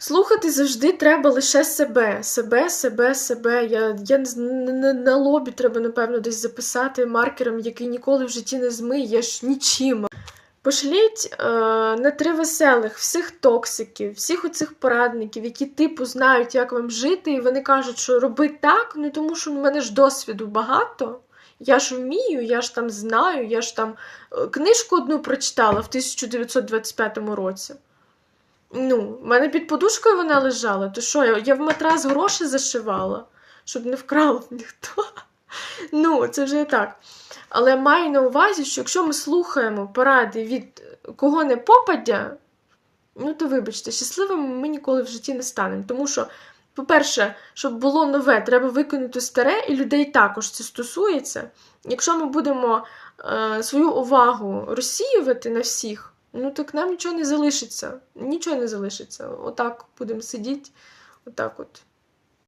Слухати завжди треба лише себе. Себе, себе, себе. Я, я на, на, лобі треба, напевно, десь записати маркером, який ніколи в житті не змиє ж нічим. Пошліть е, на три веселих всіх токсиків, всіх оцих порадників, які типу знають, як вам жити, і вони кажуть, що роби так, ну тому що в мене ж досвіду багато. Я ж вмію, я ж там знаю, я ж там е, книжку одну прочитала в 1925 році. Ну, в мене під подушкою вона лежала. То що, я, в матрас гроші зашивала, щоб не вкрав ніхто. Ну, це вже так. Але маю на увазі, що якщо ми слухаємо поради від кого не попадя, ну то вибачте, щасливими ми ніколи в житті не станемо. Тому що, по-перше, щоб було нове, треба виконати старе, і людей також це стосується. Якщо ми будемо е, свою увагу розсіювати на всіх, ну так нам нічого не залишиться. Нічого не залишиться. Отак будемо сидіти, отак от.